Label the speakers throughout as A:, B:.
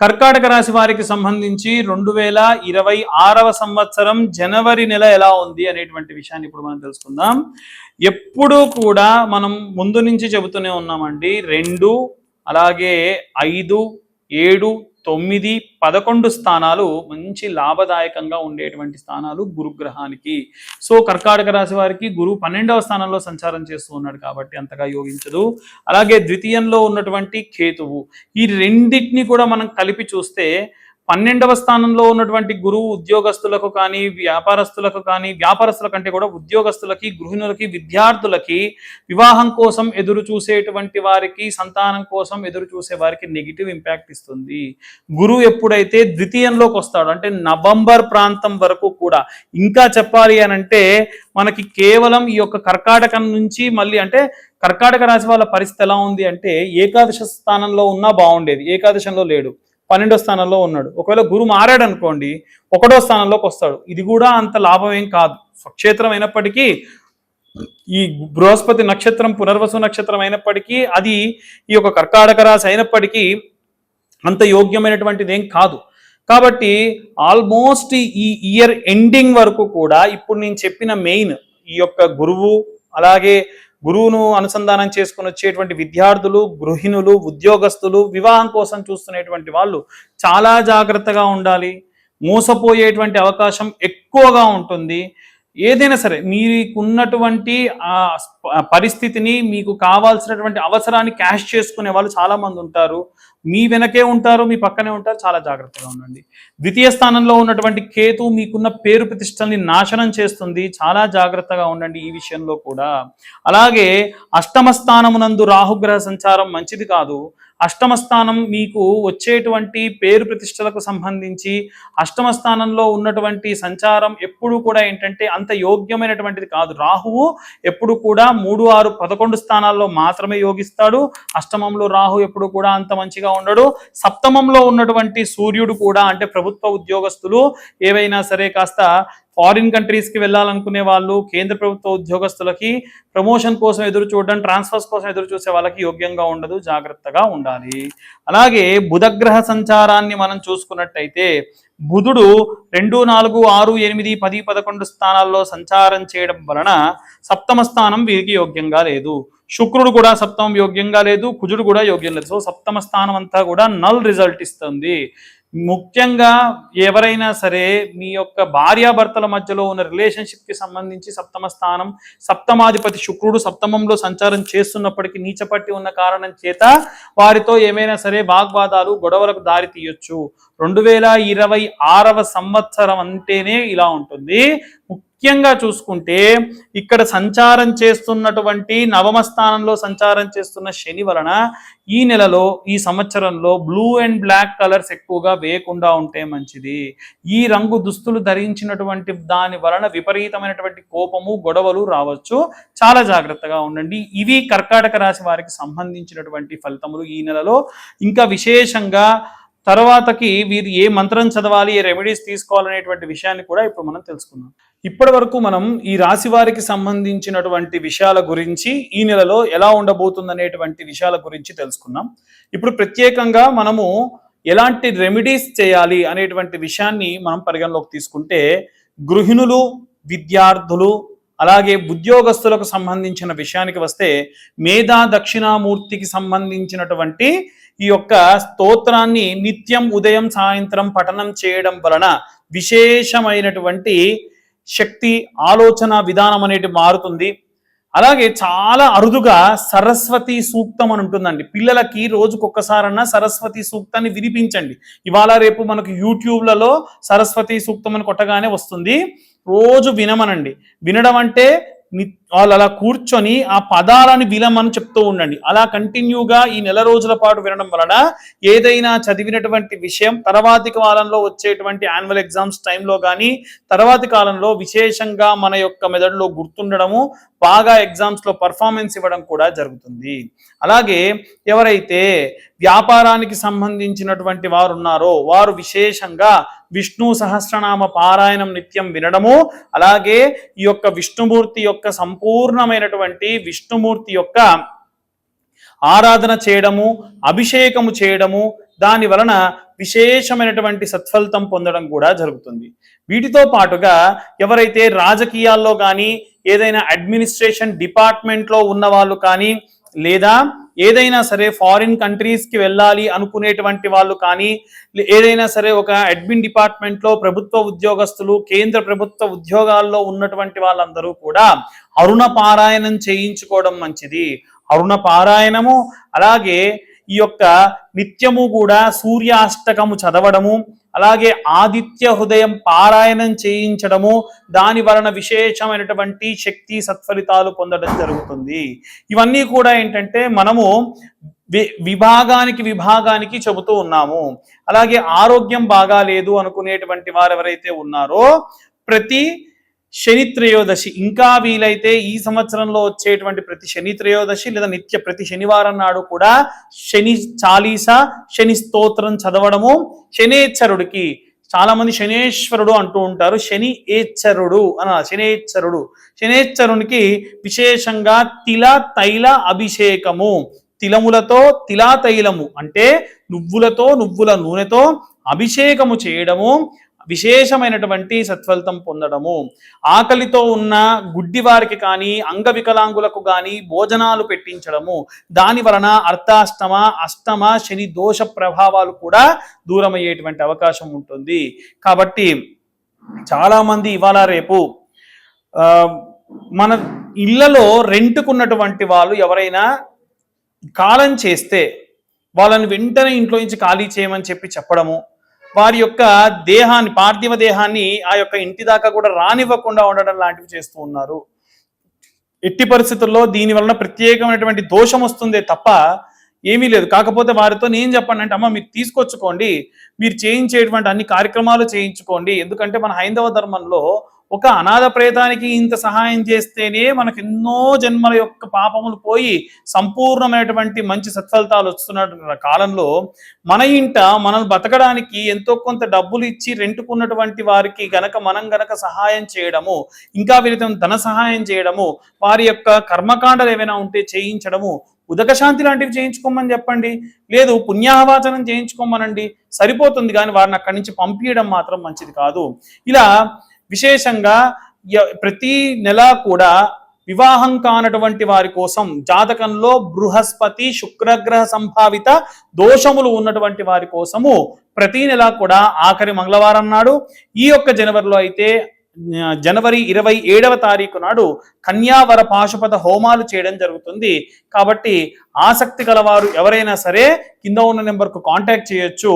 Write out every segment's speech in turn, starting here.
A: కర్కాటక రాశి వారికి సంబంధించి రెండు వేల ఇరవై ఆరవ సంవత్సరం జనవరి నెల ఎలా ఉంది అనేటువంటి విషయాన్ని ఇప్పుడు మనం తెలుసుకుందాం. ఎప్పుడూ కూడా మనం ముందు నుంచి చెబుతూనే ఉన్నామండి. రెండు అలాగే ఐదు ఏడు తొమ్మిది పదకొండు స్థానాలు మంచి లాభదాయకంగా ఉండేటువంటి స్థానాలు గురుగ్రహానికి. సో కర్కాటక రాశి వారికి గురువు పన్నెండవ స్థానంలో సంచారం చేస్తూ ఉన్నాడు కాబట్టి అంతగా యోగించదు. అలాగే ద్వితీయంలో ఉన్నటువంటి కేతువు ఈ రెండింటిని కూడా మనం కలిపి చూస్తే పన్నెండవ స్థానంలో ఉన్నటువంటి గురువు ఉద్యోగస్తులకు కానీ వ్యాపారస్తులకు కానీ వ్యాపారస్తుల కంటే కూడా ఉద్యోగస్తులకి గృహిణులకి విద్యార్థులకి వివాహం కోసం ఎదురు చూసేటువంటి వారికి సంతానం కోసం ఎదురు చూసే వారికి నెగిటివ్ ఇంపాక్ట్ ఇస్తుంది. గురువు ఎప్పుడైతే ద్వితీయంలోకి వస్తాడు అంటే నవంబర్ ప్రాంతం వరకు కూడా ఇంకా చెప్పాలి అని అంటే మనకి కేవలం ఈ యొక్క కర్కాటకం నుంచి మళ్ళీ అంటే కర్కాటక రాశి వాళ్ళ పరిస్థితి ఎలా ఉంది అంటే ఏకాదశ స్థానంలో ఉన్నా బాగుండేది ఏకాదశంలో లేడు. పన్నెండో స్థానంలో ఉన్నాడు. ఒకవేళ గురు మారాడు అనుకోండి ఒకటో స్థానంలోకి వస్తాడు. ఇది కూడా అంత లాభం ఏం కాదు. స్వక్షేత్రం అయినప్పటికీ ఈ బృహస్పతి నక్షత్రం పునర్వసు నక్షత్రం అయినప్పటికీ అది ఈ యొక్క కర్కాటక రాశి అయినప్పటికీ అంత యోగ్యమైనటువంటిది ఏం కాదు. కాబట్టి ఆల్మోస్ట్ ఈ ఇయర్ ఎండింగ్ వరకు కూడా ఇప్పుడు నేను చెప్పిన మెయిన్ ఈ యొక్క గురువు అలాగే గురువును అనుసంధానం చేసుకుని వచ్చేటువంటి విద్యార్థులు గృహిణులు ఉద్యోగస్తులు వివాహం కోసం చూస్తున్నటువంటి వాళ్ళు చాలా జాగ్రత్తగా ఉండాలి. మోసపోయేటువంటి అవకాశం ఎక్కువగా ఉంటుంది. ఏదైనా సరే మీకున్నటువంటి ఆ పరిస్థితిని మీకు కావాల్సినటువంటి అవసరాన్ని క్యాష్ చేసుకునే వాళ్ళు చాలామంది ఉంటారు. మీ వెనకే ఉంటారు మీ పక్కనే ఉంటారు చాలా జాగ్రత్తగా ఉండండి. ద్వితీయ స్థానంలో ఉన్నటువంటి కేతు మీకున్న పేరు ప్రతిష్టల్ని నాశనం చేస్తుంది. చాలా జాగ్రత్తగా ఉండండి ఈ విషయంలో కూడా. అలాగే అష్టమ స్థానమునందు రాహుగ్రహ సంచారం మంచిది కాదు. అష్టమ స్థానం మీకు వచ్చేటువంటి పేరు ప్రతిష్టలకు సంబంధించి అష్టమ స్థానంలో ఉన్నటువంటి సంచారం ఎప్పుడు కూడా ఏంటంటే అంత యోగ్యమైనటువంటిది కాదు. రాహువు ఎప్పుడు కూడా మూడు ఆరు పదకొండు స్థానాల్లో మాత్రమే యోగిస్తాడు. అష్టమంలో రాహు ఎప్పుడు కూడా అంత మంచిగా ఉండడు. సప్తమంలో ఉన్నటువంటి సూర్యుడు కూడా అంటే ప్రభుత్వ ఉద్యోగస్తులు ఏవైనా సరే కాస్త ఫారిన్ కంట్రీస్కి వెళ్ళాలనుకునే వాళ్ళు కేంద్ర ప్రభుత్వ ఉద్యోగస్తులకి ప్రమోషన్ కోసం ఎదురు చూడడం ట్రాన్స్ఫర్స్ కోసం ఎదురు చూసే వాళ్ళకి యోగ్యంగా ఉండదు జాగ్రత్తగా ఉండాలి. అలాగే బుధగ్రహ సంచారాన్ని మనం చూసుకున్నట్టయితే బుధుడు రెండు నాలుగు ఆరు ఎనిమిది పది పదకొండు స్థానాల్లో సంచారం చేయడం వలన సప్తమ స్థానం వీరికి యోగ్యంగా లేదు. శుక్రుడు కూడా సప్తమం యోగ్యంగా లేదు కుజుడు కూడా యోగ్యం లేదు. సో సప్తమ స్థానం అంతా కూడా నల్ రిజల్ట్ ఇస్తుంది. ముఖ్యంగా ఎవరైనా సరే మీ యొక్క భార్యాభర్తల మధ్యలో ఉన్న రిలేషన్షిప్కి సంబంధించి సప్తమ స్థానం సప్తమాధిపతి శుక్రుడు సప్తమంలో సంచారం చేస్తున్నప్పటికీ నీచపట్టి ఉన్న కారణం చేత వారితో ఏమైనా సరే వాగ్వాదాలు గొడవలకు దారి తీయొచ్చు. రెండు వేల ఇరవై ఆరవ సంవత్సరం అంటేనే ఇలా ఉంటుంది. ముఖ్యంగా చూసుకుంటే ఇక్కడ సంచారం చేస్తున్నటువంటి నవమ స్థానంలో సంచారం చేస్తున్న శని వలన ఈ నెలలో ఈ సంవత్సరంలో బ్లూ అండ్ బ్లాక్ కలర్స్ ఎక్కువగా వేయకుండా ఉంటే మంచిది. ఈ రంగు దుస్తులు ధరించినటువంటి దాని వలన విపరీతమైనటువంటి కోపము గొడవలు రావచ్చు. చాలా జాగ్రత్తగా ఉండండి. ఇవి కర్కాటక రాశి వారికి సంబంధించినటువంటి ఫలితములు ఈ నెలలో. ఇంకా విశేషంగా తర్వాతకి వీరు ఏ మంత్రం చదవాలి ఏ రెమెడీస్ తీసుకోవాలనేటువంటి విషయాన్ని కూడా ఇప్పుడు మనం తెలుసుకుందాం. ఇప్పటి వరకు మనం ఈ రాశి వారికి సంబంధించినటువంటి విషయాల గురించి ఈ నెలలో ఎలా ఉండబోతుందనేటువంటి విషయాల గురించి తెలుసుకున్నాం ఇప్పుడు ప్రత్యేకంగా మనము ఎలాంటి రెమెడీస్ చేయాలి అనేటువంటి విషయాన్ని మనం పరిగణలోకి తీసుకుంటే గృహిణులు విద్యార్థులు అలాగే ఉద్యోగస్తులకు సంబంధించిన విషయానికి వస్తే మేధా దక్షిణామూర్తికి సంబంధించినటువంటి ఈ యొక్క స్తోత్రాన్ని నిత్యం ఉదయం సాయంత్రం పఠనం చేయడం వలన విశేషమైనటువంటి శక్తి ఆలోచన విధానం అనేది మారుతుంది. అలాగే చాలా అరుదుగా సరస్వతి సూక్తం అని ఉంటుందండి. పిల్లలకి రోజుకొక్కసారన్నా సరస్వతి సూక్తాన్ని వినిపించండి. ఇవాళ రేపు మనకు యూట్యూబ్లలో సరస్వతి సూక్తం అని కొట్టగానే వస్తుంది. రోజు వినమనండి. వినడం అంటే నిత్ వాళ్ళు అలా కూర్చొని ఆ పదాలని విలమని చెప్తూ ఉండండి. అలా కంటిన్యూగా ఈ నెల రోజుల పాటు వినడం వలన ఏదైనా చదివినటువంటి విషయం తర్వాతి కాలంలో వచ్చేటువంటి యాన్యువల్ ఎగ్జామ్స్ టైంలో కానీ తర్వాతి కాలంలో విశేషంగా మన యొక్క మెదడులో గుర్తుండడము బాగా ఎగ్జామ్స్లో పర్ఫార్మెన్స్ ఇవ్వడం కూడా జరుగుతుంది. అలాగే ఎవరైతే వ్యాపారానికి సంబంధించినటువంటి వారు ఉన్నారో వారు విశేషంగా విష్ణు సహస్రనామ పారాయణం నిత్యం వినడము అలాగే ఈ యొక్క విష్ణుమూర్తి యొక్క సంపూర్ణమైనటువంటి విష్ణుమూర్తి యొక్క ఆరాధన చేయడము అభిషేకము చేయడము దాని వలన విశేషమైనటువంటి సత్ఫలితం పొందడం కూడా జరుగుతుంది. వీటితో పాటుగా ఎవరైతే రాజకీయాల్లో కానీ ఏదైనా అడ్మినిస్ట్రేషన్ డిపార్ట్మెంట్లో ఉన్న వాళ్ళు కానీ లేదా ఏదైనా సరే ఫారిన్ కంట్రీస్కి వెళ్ళాలి అనుకునేటువంటి వాళ్ళు కానీ ఏదైనా సరే ఒక అడ్మిన్ డిపార్ట్మెంట్లో ప్రభుత్వ ఉద్యోగస్తులు కేంద్ర ప్రభుత్వ ఉద్యోగాల్లో ఉన్నటువంటి వాళ్ళందరూ కూడా అరుణ పారాయణం చేయించుకోవడం మంచిది. అరుణ పారాయణము అలాగే ఈ యొక్క నిత్యము కూడా సూర్యాష్టకము చదవడము అలాగే ఆదిత్య హృదయం పారాయణం చేయించడము దాని వలన విశేషమైనటువంటి శక్తి సత్ఫలితాలు పొందడం జరుగుతుంది. ఇవన్నీ కూడా ఏంటంటే మనము వి- విభాగానికి విభాగానికి చెబుతూ ఉన్నాము. అలాగే ఆరోగ్యం బాగాలేదు అనుకునేటువంటి వారు ఎవరైతే ఉన్నారో ప్రతి శని త్రయోదశి ఇంకా వీలైతే ఈ సంవత్సరంలో వచ్చేటువంటి ప్రతి శని త్రయోదశి లేదా నిత్య ప్రతి శనివారం నాడు కూడా శని చాలీస శని స్తోత్రం చదవడము శనేశ్వరుడికి చాలా మంది శనేశ్వరుడు అంటూ ఉంటారు శని ఏచ్చరుడు అన శనేశ్వరుడు శనేశ్వరునికి విశేషంగా తిల తైల అభిషేకము. తిలములతో తిలా తైలము అంటే నువ్వులతో నువ్వుల నూనెతో అభిషేకము చేయడము విశేషమైనటువంటి సత్ఫలితం పొందడము. ఆకలితో ఉన్న గుడ్డివారికి కానీ అంగవికలాంగులకు కానీ భోజనాలు పెట్టించడము. దాని వలన అర్థాష్టమ అష్టమ శని దోష ప్రభావాలు కూడా దూరమయ్యేటువంటి అవకాశం ఉంటుంది. కాబట్టి చాలా మంది ఇవాళ రేపు మన ఇళ్ళలో రెంట్కున్నటువంటి వాళ్ళు ఎవరైనా కాలం చేస్తే వాళ్ళని వెంటనే ఇంట్లో నుంచి ఖాళీ చేయమని చెప్పి చెప్పడము. వారి యొక్క దేహాన్ని పార్థివ దేహాన్ని ఆ యొక్క ఇంటి దాకా కూడా రానివ్వకుండా ఉండడం లాంటివి చేస్తూ ఉన్నారు. ఎట్టి పరిస్థితుల్లో దీని వలన ప్రత్యేకమైనటువంటి దోషం వస్తుందే తప్ప ఏమీ లేదు. కాకపోతే వారితో నేను చెప్పండి అంటే అమ్మ మీరు తీసుకొచ్చుకోండి. మీరు చేయించేటువంటి అన్ని కార్యక్రమాలు చేయించుకోండి. ఎందుకంటే మన హైందవ ధర్మంలో ఒక అనాథ ప్రేతానికి ఇంత సహాయం చేస్తేనే మనకు ఎన్నో జన్మల యొక్క పాపములు పోయి సంపూర్ణమైనటువంటి మంచి సత్ఫలితాలు వస్తున్న కాలంలో మన ఇంట మనం బతకడానికి ఎంతో కొంత డబ్బులు ఇచ్చి రెంటుకున్నటువంటి వారికి గనక మనం గనక సహాయం చేయడము ఇంకా వీరితో ధన సహాయం చేయడము వారి యొక్క కర్మకాండలు ఏమైనా ఉంటే చేయించడము ఉదకశాంతి లాంటివి చేయించుకోమని చెప్పండి. లేదు పుణ్యాహవాచనం చేయించుకోమనండి. సరిపోతుంది కానీ వారిని అక్కడి నుంచి పంపించడం మాత్రం మంచిది కాదు. ఇలా విశేషంగా ప్రతి నెల కూడా వివాహం కానటువంటి వారి కోసం జాతకంలో బృహస్పతి శుక్రగ్రహ సంభావిత దోషములు ఉన్నటువంటి వారి కోసము ప్రతి నెల కూడా ఆఖరి మంగళవారం నాడు ఈ యొక్క జనవరిలో అయితే జనవరి ఇరవై ఏడవ తారీఖు నాడు కన్యావర పాశుపత హోమాలు చేయడం జరుగుతుంది. కాబట్టి ఆసక్తి గలవారు ఎవరైనా సరే కింద ఉన్న నెంబర్కు కాంటాక్ట్ చేయొచ్చు.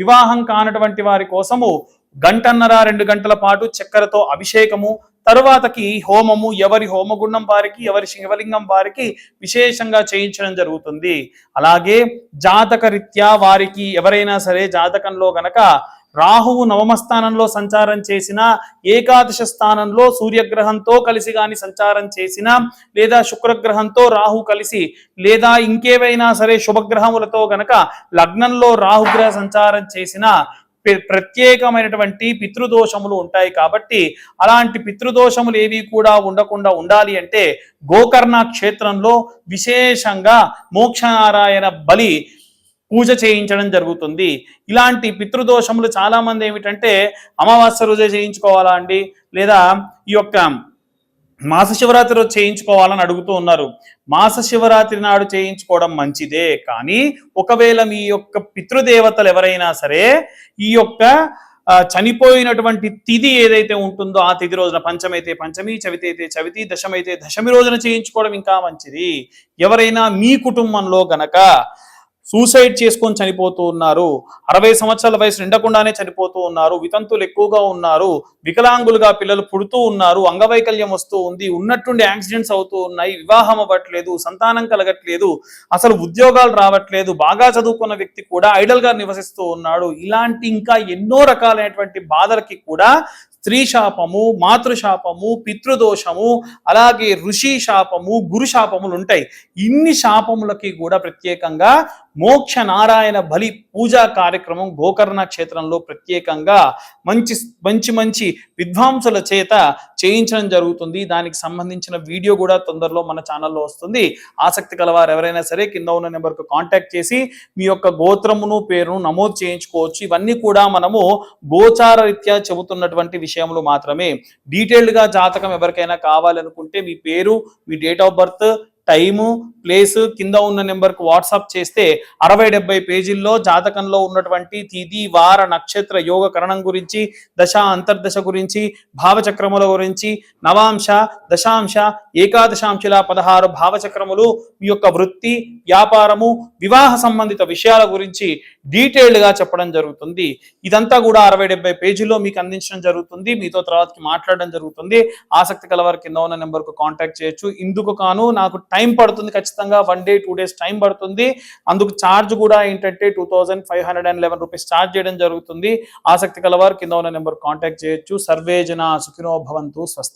A: వివాహం కానటువంటి వారి కోసము గంటన్నర రెండు గంటల పాటు చక్కెరతో అభిషేకము తరువాతకి హోమము ఎవరి హోమగుండం వారికి ఎవరి శివలింగం వారికి విశేషంగా చేయించడం జరుగుతుంది. అలాగే జాతక రీత్యా వారికి ఎవరైనా సరే జాతకంలో గనక రాహువు నవమ స్థానంలో సంచారం చేసిన ఏకాదశ స్థానంలో సూర్యగ్రహంతో కలిసి గాని సంచారం చేసిన లేదా శుక్రగ్రహంతో రాహు కలిసి లేదా ఇంకేవైనా సరే శుభగ్రహములతో గనక లగ్నంలో రాహుగ్రహ సంచారం చేసిన ప్రత్యేకమైనటువంటి పితృదోషములు ఉంటాయి కాబట్టి అలాంటి పితృదోషములు ఏవి కూడా ఉండకుండా ఉండాలి అంటే గోకర్ణ క్షేత్రంలో విశేషంగా మోక్షనారాయణ బలి పూజ చేయించడం జరుగుతుంది. ఇలాంటి పితృదోషములు చాలా మంది ఏమిటంటే అమావాస్య రోజే చేయించుకోవాలా అండి? లేదా ఈ యొక్క మాస శివరాత్రి రోజు చేయించుకోవాలని అడుగుతూ ఉన్నారు. మాస శివరాత్రి నాడు చేయించుకోవడం మంచిదే కానీ ఒకవేళ మీ యొక్క పితృదేవతలు ఎవరైనా సరే ఈ యొక్క చనిపోయినటువంటి తిథి ఏదైతే ఉంటుందో ఆ తిథి రోజున పంచమైతే పంచమి చవితి అయితే చవితి దశమైతే దశమి రోజున చేయించుకోవడం ఇంకా మంచిది. ఎవరైనా మీ కుటుంబంలో గనక సూసైడ్ చేసుకొని చనిపోతూ ఉన్నారు. అరవై సంవత్సరాల వయసు నిండకుండానే చనిపోతూ ఉన్నారు. వితంతులు ఎక్కువగా ఉన్నారు. వికలాంగులుగా పిల్లలు పుడుతూ ఉన్నారు. అంగవైకల్యం వస్తూ ఉంది. ఉన్నట్టుండి యాక్సిడెంట్స్ అవుతూ ఉన్నాయి. వివాహం అవ్వట్లేదు. సంతానం కలగట్లేదు. అసలు ఉద్యోగాలు రావట్లేదు. బాగా చదువుకున్న వ్యక్తి కూడా ఐడల్గా నివసిస్తూ ఉన్నాడు. ఇలాంటి ఇంకా ఎన్నో రకాలైనటువంటి బాధలకి కూడా స్త్రీ శాపము మాతృశాపము పితృదోషము అలాగే ఋషి శాపము గురు శాపములు ఉంటాయి. ఇన్ని శాపములకి కూడా ప్రత్యేకంగా మోక్ష నారాయణ బలి పూజా కార్యక్రమం గోకర్ణ క్షేత్రంలో ప్రత్యేకంగా మంచి మంచి మంచి విద్వాంసుల చేత చేయించడం జరుగుతుంది. దానికి సంబంధించిన వీడియో కూడా తొందరలో మన ఛానల్లో వస్తుంది. ఆసక్తి కలవారు ఎవరైనా సరే కింద ఉన్న నెంబర్కు కాంటాక్ట్ చేసి మీ యొక్క గోత్రమును పేరును నమోదు చేయించుకోవచ్చు. ఇవన్నీ కూడా మనము గోచార రీత్యా చెబుతున్నటువంటి విషయములు మాత్రమే. డీటెయిల్డ్గా జాతకం ఎవరికైనా కావాలనుకుంటే మీ పేరు మీ date of birth time place కింద ఉన్న నెంబర్కి వాట్సాప్ చేస్తే అరవై డెబ్బై పేజీల్లో జాతకంలో ఉన్నటువంటి తిథి వార నక్షత్ర యోగ కరణం గురించి దశ అంతర్దశ గురించి భావచక్రముల గురించి నవాంశ దశాంశ ఏకాదశాంశల పదహారు భావచక్రములు మీ యొక్క వృత్తి వ్యాపారము వివాహ సంబంధిత విషయాల గురించి డీటెయిల్డ్గా చెప్పడం జరుగుతుంది. ఇదంతా కూడా అరవై డెబ్బై పేజీల్లో మీకు అందించడం జరుగుతుంది. మీతో తర్వాతకి మాట్లాడడం జరుగుతుంది. ఆసక్తి కలవారు కింద ఉన్న నెంబర్కు కాంటాక్ట్ చేయొచ్చు. ఇందుకు కాను నాకు టైం పడుతుంది ఖచ్చితంగా one day two days time పడుతుంది. అందుకు ఛార్జ్ కూడా ఏంటంటే two thousand five hundred and eleven rupees charge చేయడం జరుగుతుంది. ఆసక్తి కలవారు కింద ఉన్న నెంబర్ కాంటాక్ట్ చేయొచ్చు. సర్వే జన సుఖినో భవంతు స్వస్తి.